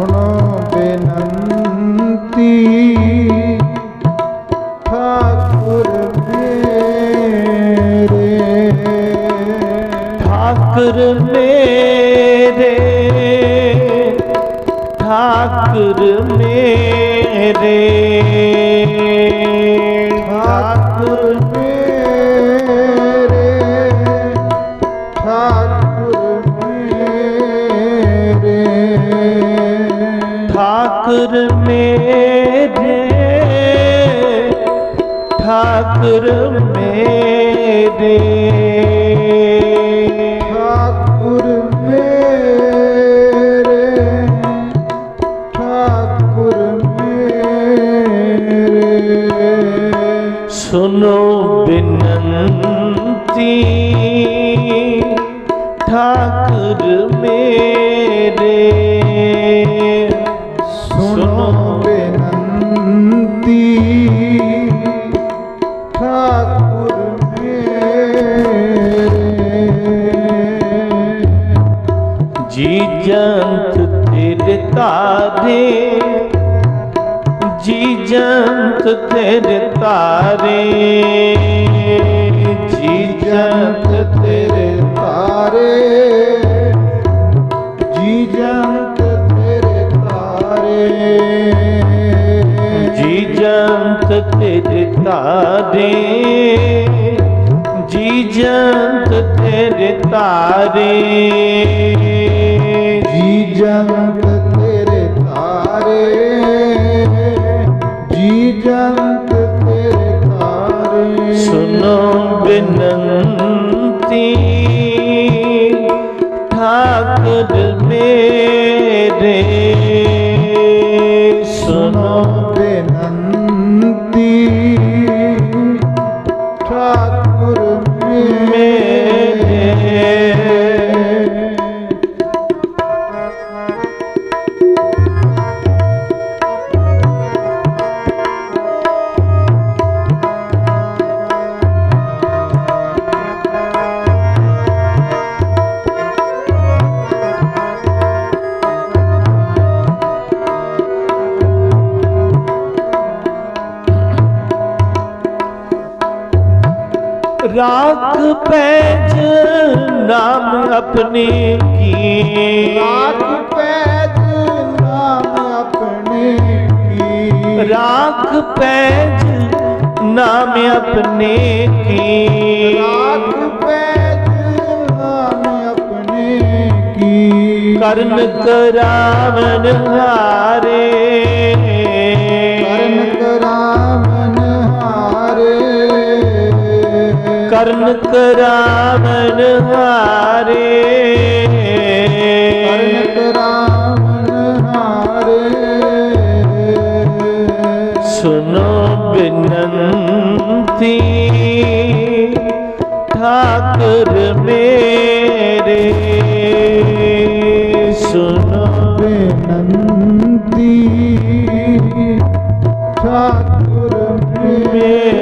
শোনো ठाकुर मेरे ठाकुर मेरे ठाकुर मेरे ठाकुर मेरे सुनो ਤੇਰੇ ਤਾਰੇ। ਜੀ ਜੰਤ ਤੇਰੇ ਤਾਰੇ। ਜੀ ਜੰਤ ਤੇਰੇ ਤਾਰੇ। ਜੀ ਜੰਤ ਤੇਰੇ ਤਾਰੇ। ਜੀ ਜੰਤ ਤੇਰੇ ਤਾਰੇ। ਜੀ ਜੰਤ Michael. ਰਾਖ ਪੈਜ ਨਾਮ ਆਪਣੇ ਕੀ? ਰਾਖ ਪੈਜ ਨਾਮ ਆਪਣੇ ਕੀ? ਰਾਖ ਪੈਜ ਨਾਮ ਆਪਣੇ ਕੀ? ਰਾਖ ਪੈਜ ਨਾਮ ਆਪਣੇ ਕੀ? ਕਰਨ ਕਰਾਵਨ ਹਾਰੇ। ਕਰਨ ਕਰਾਵਨ ਹਾਰੇ। ਕਰਨ ਕਰਾਵਨ ਹਾਰੇ। ਸੁਨੋ ਬਿਨੰਤੀ ਠਾਕੁਰ ਮੇਰੇ। ਸੁਨੋ ਬੇਨੰਤੀ ਠਾਕੁਰ ਮੇਰੇ।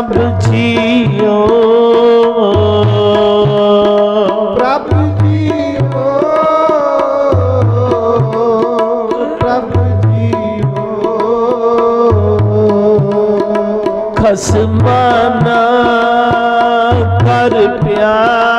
ਪ੍ਰਭ ਜੀਓ। ਪ੍ਰਭ ਜੀਓ। ਪ੍ਰਭ ਜੀਓ। ਖਸਮਾਨਾ ਕਰ ਪਿਆਰੇ।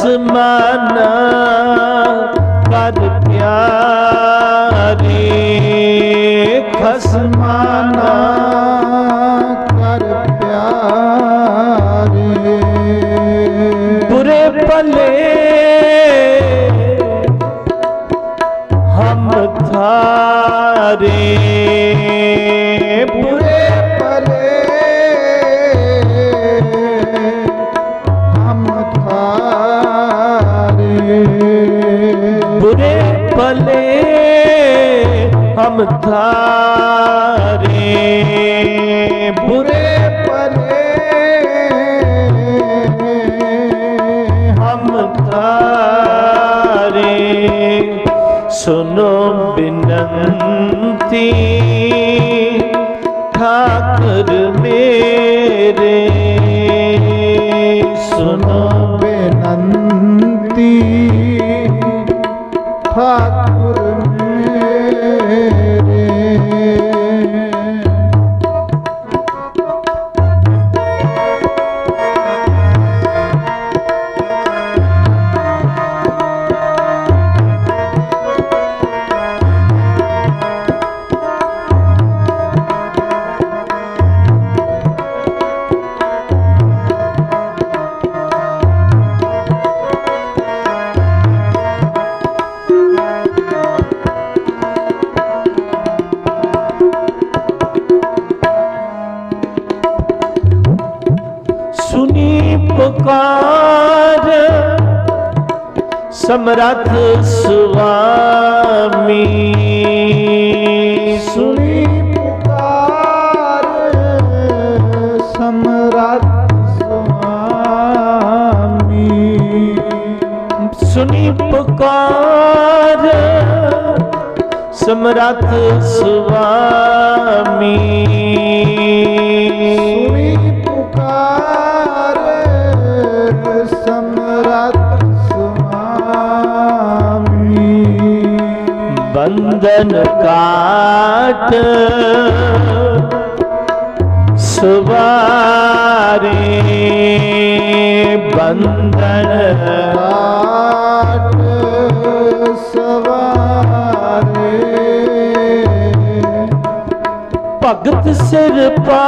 ਅਸਮਾਨਾ ਪਰ ਪਿਆਰੇ ਖਸਮਾਨਾ ਕਰ ਪਿਆਰੇ ਬੁਰੇ ਭਲੇ ਹਮ ਥਾਰੇ ਨਾਮ ਧਾਰੇ ਬੁਰੇ ਪਰੇ ਹਮ ਧਾਰੇ ਅਪਾਰ ਸਮਰੱਥ ਸੁਆਮੀ। ਸੁਣੀ ਪੁਕਾਰ। ਸਮਰੱਥ ਸੁਆਮੀ। ਸੁਣੀ ਪੁਕਾਰ। ਸਮਰੱਥ ਸੁਆਮੀ। ਸੁਣੀ ਬੰਧਨ ਕਾਟ ਸਵਾਰੇ ਬੰਧਨ ਕਾਟ ਸਵਾਰੇ। ਭਗਤ ਸਿਰ ਪਾ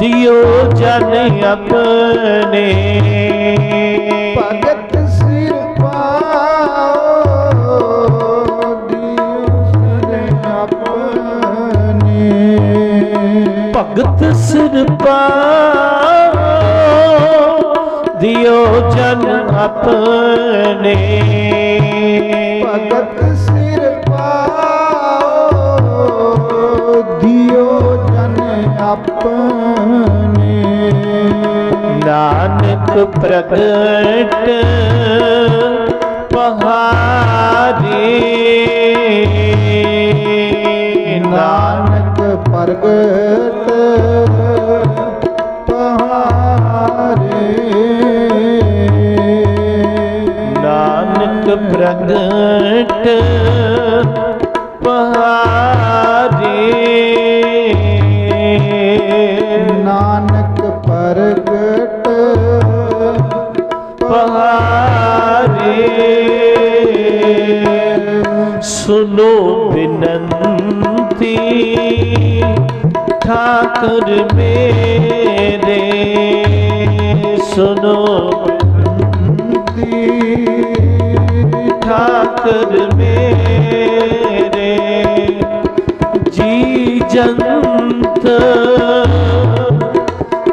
ਦਿਓ ਜਨ ਆਪਣੇ। ਭਗਤ ਭਗਤ ਸਿਰ ਪਾਓ ਦਿਓ ਜਨ ਆਪਣੇ। ਭਗਤ ਸਿਰ ਪਾਓ ਦਿਓ ਜਨ ਆਪਣੇ। ਨਾਨਕ ਪ੍ਰਗਟ ਪਹਾਰੀ। ਨਾਨਕ ਪ੍ਰਗਟ ਪਹਾਰੇ। ਨਾਨਕ ਪ੍ਰਗਟ ਪਹਾਰੀ। ਠਾਕੁਰ ਮੇਰੇ ਸੁਨੋ ਠਾਕੁਰ ਮੇਰੇ ਜੀ ਜੰਤ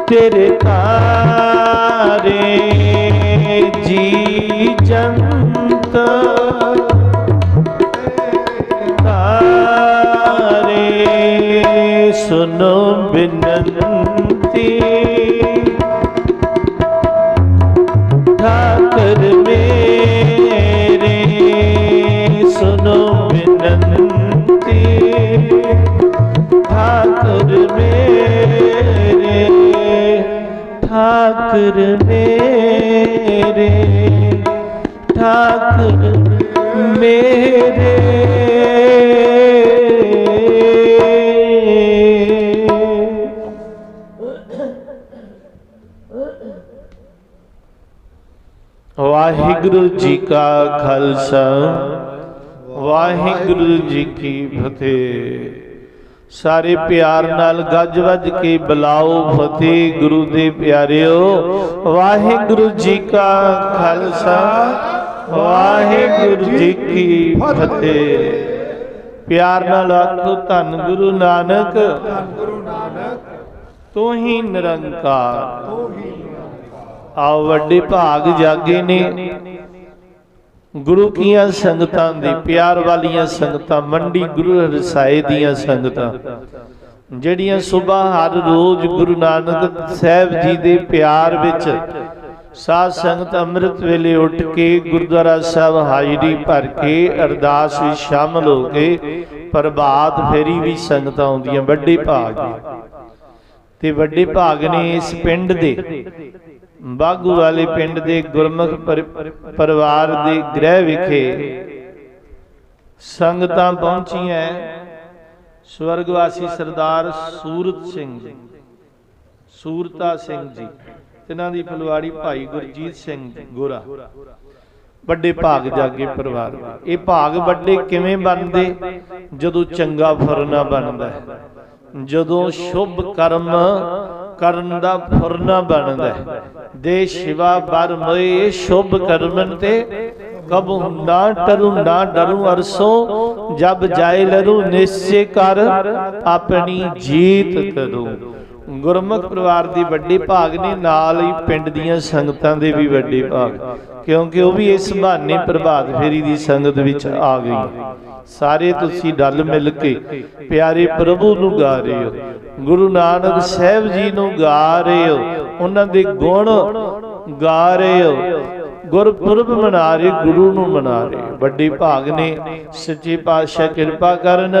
ਤੇਰੇ ਤਾਰੇ ਠਾਕੁਰ ਮੇਰੇ ਠਾਕਰ ਮੇਰੇ ਵਾਹਿਗੁਰੂ ਜੀ ਕਾ ਖਾਲਸਾ ਵਾਹਿਗੁਰੂ ਜੀ ਕੀ ਫਤਿਹ ਸਾਰੇ ਪਿਆਰ ਨਾਲ ਗੱਜ ਵੱਜ ਕੇ ਬੁਲਾਓ ਫਤਿਹ ਗੁਰੂ ਦੇ ਪਿਆਰਿਓ। ਵਾਹਿਗੁਰੂ ਜੀ ਕਾ ਖਾਲਸਾ, ਵਾਹਿਗੁਰੂ ਜੀ ਕੀ ਫਤਿਹ। ਪਿਆਰ ਨਾਲ ਆਖੋ, ਧੰਨ ਗੁਰੂ ਨਾਨਕ। ਗੁਰੂ ਤੂੰ ਹੀ ਨਿਰੰਕਾਰ। ਆਓ ਵੱਡੇ ਭਾਗ ਜਾਗੇ ਨੇ। ਗੁਰੂ ਕੀਆਂ ਸੰਗਤਾਂ ਦੀ ਪਿਆਰ ਵਾਲੀਆਂ ਸੰਗਤਾਂ, ਮੰਡੀ ਗੁਰੂ ਰਸਾਏ ਦੀਆਂ ਸੰਗਤਾਂ, ਜਿਹੜੀਆਂ ਸਵੇਰ ਹਰ ਰੋਜ਼ ਗੁਰੂ ਨਾਨਕ ਸਾਹਿਬ ਜੀ ਦੇ ਪਿਆਰ ਵਿੱਚ ਸਾਧ ਸੰਗਤ ਅੰਮ੍ਰਿਤ ਵੇਲੇ ਉੱਠ ਕੇ ਗੁਰਦੁਆਰਾ ਸਾਹਿਬ ਹਾਜ਼ਰੀ ਭਰ ਕੇ ਅਰਦਾਸ ਵਿੱਚ ਸ਼ਾਮਲ ਹੋ ਕੇ ਪ੍ਰਭਾਤ ਫੇਰੀ ਵੀ ਸੰਗਤਾਂ ਆਉਂਦੀਆਂ, ਵੱਡੇ ਭਾਗ ਤੇ ਵੱਡੇ ਭਾਗ ਨੇ ਇਸ ਪਿੰਡ ਦੇ ਬਾਗੂ ਵਾਲੇ ਪਿੰਡ ਦੇ ਗੁਰਮੁਖ ਪਰਿਵਾਰ ਦੇ ਗ੍ਰਹਿ ਵਿਖੇ ਸੰਗਤਾਂ ਪਹੁੰਚੀਆਂ ਸਵਰਗਵਾਸੀ ਸਰਦਾਰ ਸੂਰਤ ਸਿੰਘ ਜੀ। ਸੂਰਤਾ ਸਿੰਘ ਜੀ। ਇਹਨਾਂ ਦੀ ਫਲਵਾੜੀ ਭਾਈ ਗੁਰਜੀਤ ਸਿੰਘ ਜੀ ਗੋਰਾ। ਵੱਡੇ ਭਾਗ ਜਾਗੇ ਪਰਿਵਾਰ। ਇਹ ਭਾਗ ਵੱਡੇ ਕਿਵੇਂ ਬਣਦੇ? ਜਦੋਂ ਚੰਗਾ ਫੁਰਨਾ ਬਣਦਾ। ਹੈ ਜਦੋਂ ਸ਼ੁਭ ਕਰਮ ਕਰਨ ਦਾ ਫੁਰਨਾ ਬਣਦਾ ਦੇ ਸ਼ਿਵਾ ਬਰ ਮੋਏ ਸ਼ੁਭ ਕਰਮਨ ਤੇ, ਕਬੂ ਨਾ ਟਰੂ ਨਾ ਡਰੂ ਅਰਸੋ, ਜਬ ਜਾਏ ਲਰੂ ਨਿਸ਼ਚੈ ਕਰ, ਆਪਣੀ ਜੀਤ ਕਰੂ ਗੁਰਮੁਖ ਪਰਿਵਾਰ ਦੀ ਵੱਡੀ ਭਾਗ ਨੇ ਨਾਲ ਹੀ ਪਿੰਡ ਦੀਆਂ ਸੰਗਤਾਂ ਦੇ ਵੀ ਵੱਡੇ ਭਾਗ। ਕਿਉਂਕਿ ਉਹ ਵੀ ਇਸ ਬਹਾਨੇ ਪ੍ਰਭਾਤ ਫੇਰੀ ਦੀ ਸੰਗਤ ਵਿੱਚ ਆ ਗਈ। ਸਾਰੇ ਤੁਸੀਂ ਡਲ ਮਿਲ ਕੇ ਪਿਆਰੇ ਪ੍ਰਭੂ ਨੂੰ ਗਾ ਰਹੇ ਹੋ। ਗੁਰੂ ਨਾਨਕ ਸਾਹਿਬ ਜੀ ਨੂੰ ਗਾ ਰਹੇ ਹੋ ਉਹਨਾਂ ਦੇ ਗੁਣ ਗਾ ਰਹੇ ਹੋ। ਗੁਰਪੁਰਬ ਮਨਾ ਰਹੇ ਗੁਰੂ ਨੂੰ ਮਨਾ ਰਹੇ ਵੱਡੇ ਭਾਗ ਨੇ ਸੱਚੇ ਪਾਤਸ਼ਾਹ ਕਿਰਪਾ ਕਰਨ,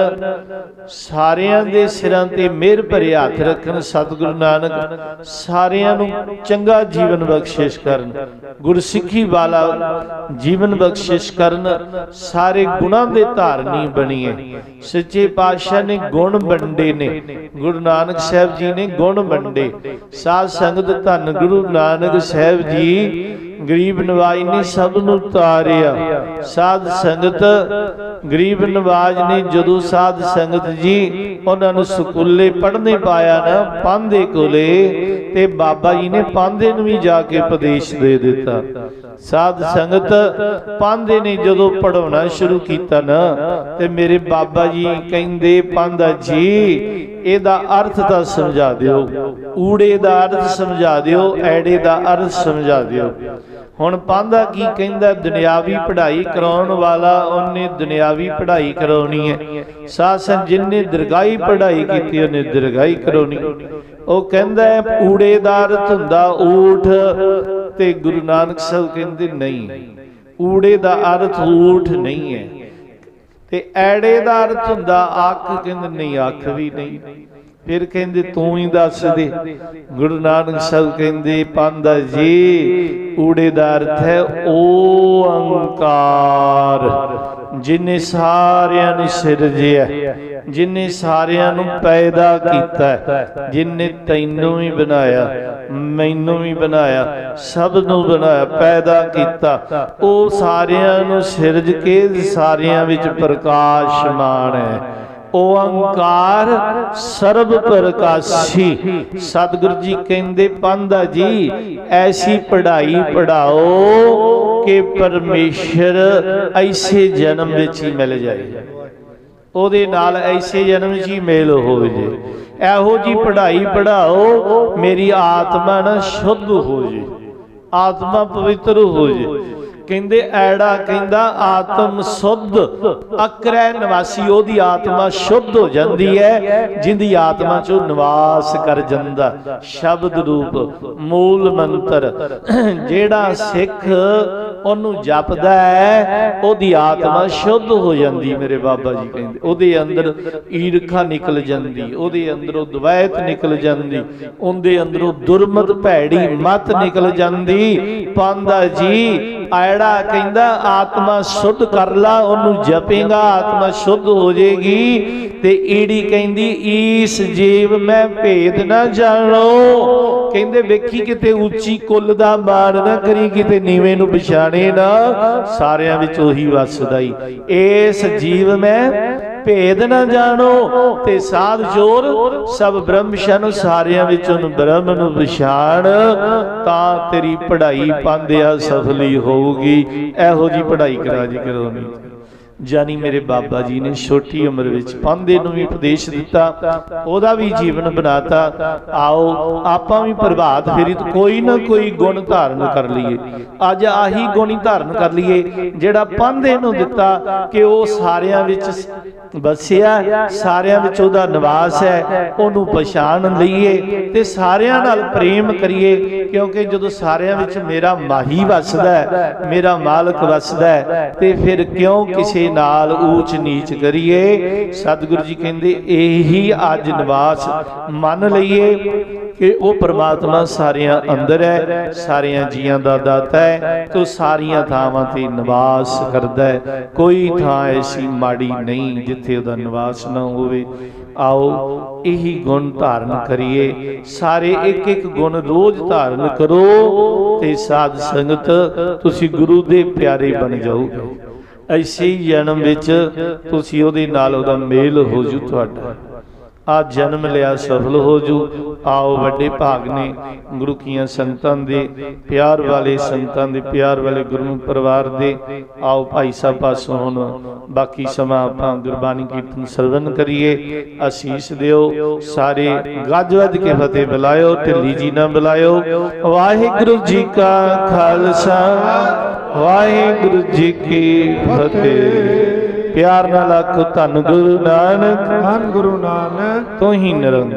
ਸਾਰਿਆਂ ਦੇ ਸਿਰਾਂ ਤੇ ਮਿਹਰ ਭਰੇ ਹੱਥ ਰੱਖਣ ਸਤਿਗੁਰੂ ਨਾਨਕ, ਸਾਰਿਆਂ ਨੂੰ ਚੰਗਾ ਜੀਵਨ ਬਖਸ਼ਿਸ਼ ਕਰਨ, ਗੁਰਸਿੱਖੀ ਵਾਲਾ ਜੀਵਨ ਬਖਸ਼ਿਸ਼ ਕਰਨ, ਸਾਰੇ ਗੁਣਾਂ ਦੇ ਧਾਰਨੀ ਬਣੀਏ। ਸੱਚੇ ਪਾਤਸ਼ਾਹ ਨੇ ਗੁਣ ਵੰਡੇ ਨੇ। ਗੁਰੂ ਨਾਨਕ ਸਾਹਿਬ ਜੀ ਨੇ ਗੁਣ ਵੰਡੇ। ਸਾਧ ਸੰਗਤ ਧੰਨ ਗੁਰੂ ਨਾਨਕ ਸਾਹਿਬ ਜੀ ਗਰੀਬ ਨਵਾਜ ਨੇ ਸਭ ਨੂੰ ਤਾਰਿਆ। ਸਾਧ ਸੰਗਤ, ਗਰੀਬ ਨਵਾਜ ਨੇ ਜਦੋਂ ਸਾਧ ਸੰਗਤ ਜੀ ਉਹਨਾਂ ਨੂੰ ਸਕੂਲੇ ਪੜ੍ਹਨੇ ਪਾਇਆ ਨਾ ਪਾਂਦੇ ਕੋਲੇ, ਤੇ ਬਾਬਾ ਜੀ ਨੇ ਪਾਂਦੇ ਨੂੰ ਵੀ ਜਾ ਕੇ ਉਪਦੇਸ਼ ਦੇ ਦਿੱਤਾ। ਸਾਧ ਸੰਗਤ ਪਾਂਦੇ ਨੇ ਜਦੋਂ ਪੜਾਉਣਾ ਸ਼ੁਰੂ ਕੀਤਾ ਨਾ, ਤੇ ਮੇਰੇ ਬਾਬਾ ਜੀ ਕਹਿੰਦੇ ਪਾਂਦਾ ਜੀ, ਇਹਦਾ ਅਰਥ ਤਾਂ ਸਮਝਾ ਦਿਓ। ਊੜੇ ਦਾ ਅਰਥ ਸਮਝਾ ਦਿਓ, ਐੜੇ ਦਾ ਅਰਥ ਸਮਝਾ ਦਿਓ। ਹੁਣ ਪਾਂਦਾ ਕੀ ਕਹਿੰਦਾ, ਦੁਨਿਆਵੀ ਪੜ੍ਹਾਈ ਕਰਾਉਣ ਵਾਲਾ ਉਹਨੇ ਦੁਨਿਆਵੀ ਪੜ੍ਹਾਈ ਕਰਾਉਣੀ ਹੈ। ਸਾਸਨ ਜਿਨਨੇ ਦਰਗਾਹੀ ਪੜ੍ਹਾਈ ਕੀਤੀ, ਉਹਨੇ ਦਰਗਾਹੀ ਕਰਾਉਣੀ। ਉਹ ਕਹਿੰਦਾ ਹੈ ਊੜੇ ਦਾ ਅਰਥ ਹੁੰਦਾ ਊਠ, ਤੇ ਗੁਰੂ ਨਾਨਕ ਸਾਹਿਬ ਕਹਿੰਦੇ ਨਹੀਂ। ਊੜੇ ਦਾ ਅਰਥ ਊਠ ਨਹੀਂ ਹੈ। ਤੇ ਐੜੇ ਦਾ ਅਰਥ ਹੁੰਦਾ ਅੱਖ, ਕਹਿੰਦੇ ਨਹੀਂ, ਅੱਖ ਵੀ ਨਹੀਂ। ਫਿਰ ਕਹਿੰਦੇ, ਤੂੰ ਹੀ ਦੱਸ ਦੇ। ਗੁਰੂ ਨਾਨਕ ਸਾਹਿਬ ਕਹਿੰਦੇ, ਪਾਂਦਾ ਜੀ ਊੜੇ ਦਾ ਅਰਥ ਹੈ ਓੰਕਾਰ ਜਿਨੇ ਸਾਰਿਆਂ ਨੂੰ ਸਿਰਜਿਆ, ਜਿਨੇ ਸਾਰਿਆਂ ਨੂੰ ਪੈਦਾ ਕੀਤਾ, ਜਿਨੇ ਤੈਨੂੰ ਵੀ ਬਣਾਇਆ, ਮੈਨੂੰ ਵੀ ਬਣਾਇਆ, ਸਭ ਨੂੰ ਬਣਾਇਆ, ਪੈਦਾ ਕੀਤਾ। ਉਹ ਸਾਰਿਆਂ ਨੂੰ ਸਿਰਜ ਕੇ ਸਾਰਿਆਂ ਵਿੱਚ ਪ੍ਰਕਾਸ਼ਮਾਨ ਹੈ। ਓੰਕਾਰ ਸਰਬ ਪ੍ਰਕਾਸ਼ੀ। ਸਤਿਗੁਰੂ ਜੀ ਕਹਿੰਦੇ, ਪਾਂਦਾ ਜੀ, ਐਸੀ ਪੜ੍ਹਾਈ ਪੜਾਓ ਕਿ ਪਰਮੇਸ਼ਰ ਐਸੇ ਜਨਮ ਵਿੱਚ ਹੀ ਮਿਲ ਜਾਏ। ਉਹਦੇ ਨਾਲ ਐਸੇ ਜਨਮ 'ਚ ਹੀ ਮੇਲ ਹੋ ਜੇ। ਇਹੋ ਜੀ ਪੜ੍ਹਾਈ ਪੜਾਓ ਮੇਰੀ ਆਤਮਾ ਨਾ ਸ਼ੁੱਧ ਹੋ ਜੇ। ਆਤਮਾ ਪਵਿੱਤਰ ਹੋ ਜੇ। ਕਹਿੰਦੇ, ਐੜਾ ਕਹਿੰਦਾ, ਆਤਮ ਸੁੱਧ। ਅਕਰੈ ਨਿਵਾਸੀ, ਉਹਦੀ ਆਤਮਾ ਸ਼ੁੱਧ ਹੋ ਜਾਂਦੀ ਹੈ, ਜਿੰਦੀ ਆਤਮਾ ਚੋਂ ਨਿਵਾਸ ਕਰ ਜਾਂਦਾ। ਸ਼ਬਦ ਰੂਪ, ਮੂਲ ਮੰਤਰ। ਜਿਹੜਾ ਸਿੱਖ ਉਹਨੂੰ ਜਪਦਾ ਹੈ, ਉਹਦੀ ਆਤਮਾ ਸ਼ੁੱਧ ਹੋ ਜਾਂਦੀ, ਮੇਰੇ ਬਾਬਾ ਜੀ ਕਹਿੰਦੇ। ਉਹਦੇ ਅੰਦਰ ਈਰਖਾ ਨਿਕਲ ਜਾਂਦੀ, ਉਹਦੇ ਅੰਦਰੋਂ ਦਵੈਤ ਨਿਕਲ ਜਾਂਦੀ, ਉਹਦੇ ਅੰਦਰੋਂ ਦੁਰਮਤ, ਭੈੜੀ ਮਤ ਨਿਕਲ ਜਾਂਦੀ। ਪਾਂਦਾ ਜੀ ਐੜਾ ਕਹਿੰਦਾ, ਆਤਮਾ ਸ਼ੁੱਧ ਕਰ ਲਾ, ਉਹਨੂੰ ਜਪੇਗਾ, ਆਤਮਾ ਸ਼ੁੱਧ ਹੋ ਜਾਏਗੀ ਤੇ ਈੜੀ ਕਹਿੰਦੀ, ਈਸ ਜੀਵ ਮੈਂ ਭੇਦ ਨਾ ਜਾਣੋ। ਕਹਿੰਦੇ, ਵੇਖੀ ਕਿਤੇ ਉੱਚੀ ਕੁੱਲ ਦਾ ਮਾਣ ਨਾ ਕਰੀ, ਕਿਤੇ ਨੀਵੇਂ ਨੂੰ ਪਛਾਣੇ ਨਾ। ਸਾਰਿਆਂ ਵਿੱਚ ਉਹੀ ਵਸਦਾ ਹੀ ਇਸ ਜੀਵ ਮੈਂ ਭੇਦ ਨਾ ਜਾਣੋ ਤੇ ਸਾਧ ਜੋਰ ਸਭ ਬ੍ਰਹਮ ਬ੍ਰਹਮਸ਼ਨ ਸਾਰਿਆਂ ਵਿੱਚ ਉਹਨੂੰ ਬ੍ਰਹਮ ਨੂੰ ਵਿਛਾਣ ਤਾਂ ਤੇਰੀ ਪੜ੍ਹਾਈ ਪਾਂਦਿਆ ਸਫਲੀ ਹੋਊਗੀ। ਇਹੋ ਜੀ ਪੜ੍ਹਾਈ ਕਰਾ ਜੀ ਕਰੋ ਨਹੀਂ ਜਾਨੀ ਮੇਰੇ ਬਾਬਾ ਜੀ ਨੇ ਛੋਟੀ ਉਮਰ ਵਿੱਚ ਪਾਂਦੇ ਨੂੰ ਵੀ ਉਪਦੇਸ਼ ਦਿੱਤਾ, ਉਹਦਾ ਵੀ ਜੀਵਨ ਬਣਾਤਾ। ਆਓ, ਆਪਾਂ ਵੀ ਪ੍ਰਭਾਤ ਫੇਰੀ ਤੋਂ ਕੋਈ ਨਾ ਕੋਈ ਗੁਣ ਧਾਰਨ ਕਰ ਲਈਏ। ਅੱਜ ਆਹੀ ਗੁਣ ਹੀ ਧਾਰਨ ਕਰ ਲਈਏ, ਜਿਹੜਾ ਪਾਂਦੇ ਨੂੰ ਦਿੱਤਾ ਕਿ ਉਹ ਸਾਰਿਆਂ ਵਿੱਚ ਵਸਿਆ, ਸਾਰਿਆਂ ਵਿੱਚ ਉਹਦਾ ਨਿਵਾਸ ਹੈ, ਉਹਨੂੰ ਪਛਾਣ ਲਈਏ ਤੇ ਸਾਰਿਆਂ ਨਾਲ ਪ੍ਰੇਮ ਕਰੀਏ, ਕਿਉਂਕਿ ਜਦੋਂ ਸਾਰਿਆਂ ਵਿੱਚ ਮੇਰਾ ਮਾਹੀ ਵਸਦਾ ਹੈ, ਮੇਰਾ ਮਾਲਕ ਵਸਦਾ ਹੈ, ਤੇ ਫਿਰ ਕਿਉਂ ਕਿਸੇ ਨਾਲ ਊਚ ਨੀਚ ਕਰੀਏ। ਸਤਿਗੁਰੂ ਜੀ ਕਹਿੰਦੇ, ਇਹੀ ਅੱਜ ਨਿਵਾਸ ਮੰਨ ਲਈਏ ਕਿ ਉਹ ਪ੍ਰਮਾਤਮਾ ਸਾਰਿਆਂ ਅੰਦਰ ਹੈ, ਸਾਰਿਆਂ ਜੀਆਂ ਦਾ ਦਾਤਾ ਹੈ ਤੇ ਸਾਰੀਆਂ ਥਾਵਾਂ ਤੇ ਨਿਵਾਸ ਕਰਦਾ ਹੈ। ਕੋਈ ਥਾਂ ਐਸੀ ਮਾੜੀ ਨਹੀਂ ਜਿੱਥੇ ਉਹਦਾ ਨਿਵਾਸ ਨਾ ਹੋਵੇ। ਆਓ, ਇਹੀ ਗੁਣ ਧਾਰਨ ਕਰੀਏ। ਸਾਰੇ ਇੱਕ ਇੱਕ ਗੁਣ ਰੋਜ਼ ਧਾਰਨ ਕਰੋ ਤੇ ਸਾਧ ਸੰਗਤ, ਤੁਸੀਂ ਗੁਰੂ ਦੇ ਪਿਆਰੇ ਬਣ ਜਾਓਗੇ। ਐਸੇ ਜਨਮ ਵਿੱਚ ਤੁਸੀਂ ਉਹਦੇ ਨਾਲ ਉਹਦਾ ਮੇਲ ਹੋ ਜੂ ਤੁਹਾਡਾ। ਆ ਜਨਮ ਲਿਆ ਸਫਲ ਹੋ ਜੂ। ਆਓ ਵੱਡੇ ਭਾਗ ਨੇ ਗੁਰੂ ਕੀਆਂ ਸੰਤਾਂ ਦੇ, ਪਿਆਰ ਵਾਲੇ ਸੰਤਾਂ ਦੇ, ਪਿਆਰ ਵਾਲੇ ਗੁਰੂ ਪਰਿਵਾਰ ਦੇ। ਆਓ ਭਾਈ ਸਾਹਿਬ ਪਾਸੋਂ ਹੁਣ ਬਾਕੀ ਸਮਾਂ ਆਪਾਂ ਗੁਰਬਾਣੀ ਕੀਰਤਨ ਸਰਵਨ ਕਰੀਏ। ਅਸੀਸ ਦਿਓ, ਸਾਰੇ ਗੱਜ ਵੱਜ ਕੇ ਫਤਿਹ ਬੁਲਾਇਓ, ਢਿੱਲੀ ਜੀ ਨਾ ਬੁਲਾਇਓ। ਵਾਹਿਗੁਰੂ ਜੀ ਕਾ ਖਾਲਸਾ। ਵਾਹਿਗੁਰੂ ਜੀ ਕੀ ਫਤਿਹ। ਪਿਆਰ ਨਾਲ ਆਖੋ ਧੰਨ ਗੁਰੂ ਨਾਨਕ। ਧੰਨ ਗੁਰੂ ਨਾਨਕ। ਤੋਂ ਹੀ ਨਿਰੰਕਾਰ